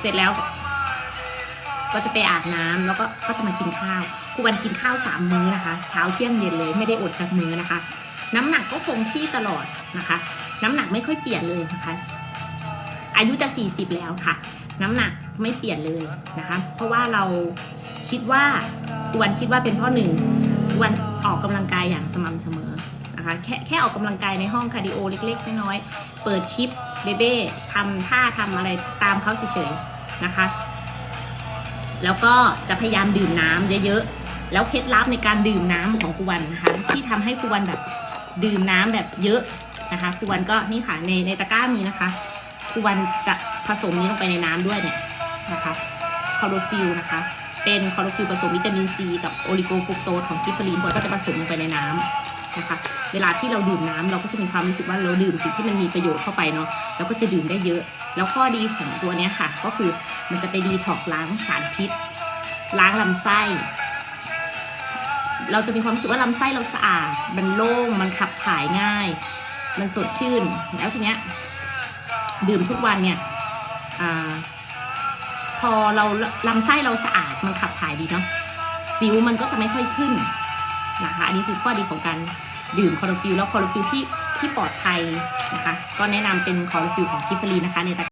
เสร็จแล้ว ก็จะไปอาบน้ำแล้วก็ก็จะมากินข้าวครูวันกินข้าวสามมื้อนะคะ เช้าเที่ยงเย็นเลยไม่ได้อดสักมื้อนะคะ น้ำหนักก็คงที่ตลอดนะคะ น้ำหนักไม่ค่อยเปลี่ยนเลยนะคะ อายุจะ 40 แล้วค่ะ น้ำหนักไม่เปลี่ยนเลยนะคะ เพราะว่าเราคิดว่าครูวันคิดว่าเป็นพ่อหนึ่งครูวันออกกำลังกายอย่างสม่ำเสมอนะคะแค่แค่ออกกำลังกายในห้องคาร์ดิโอเล็กๆน้อยๆเปิดคลิป เบเบ้ทำท่าทำอะไรตามเขาเฉยๆนะคะ แล้วก็จะพยายามดื่มน้ำเยอะๆ แล้วเคล็ดลับในการดื่มน้ำของครูวันนะคะ ที่ทำให้ครูวันแบบดื่มน้ำแบบเยอะนะคะครูวันก็นี่ค่ะในในตะกร้ามีนะคะครูวันจะผสมนี้ลงไปในน้ำด้วยเนี่ยนะคะคอโรฟิลนะคะเป็นคอโรฟิลผสมวิตามินซีกับโอลิโกฟุกโตสของกิฟเฟอรีนครูวันก็จะผสมลงไปในน้ำ นะคะ เวลาที่เราดื่มน้ำเราก็จะมีความรู้สึกว่าเราดื่มสิ่งที่มันมีประโยชน์เข้าไปเนาะเราก็จะดื่มได้เยอะ แล้วข้อดีของตัวนี้ค่ะ ก็คือมันจะไปดีท็อกล้างสารพิษ ล้างลำไส้ เราจะมีความรู้สึกว่าลำไส้เราสะอาด มันโล่ง มันขับถ่ายง่าย มันสดชื่น แล้วทีเนี้ยดื่มทุกวันเนี่ยอพอเราลำไส้เราสะอาด มันขับถ่ายดีเนาะสิวมันก็จะไม่ค่อยขึ้นนะคะ อันนี้คือข้อดีของการ ดื่มคอร์ฟิลแล้วคอร์ฟิลที่ที่ปลอดภัยนะคะ ก็แนะนำเป็นคอร์ฟิลของกิฟฟรีนะคะในตะ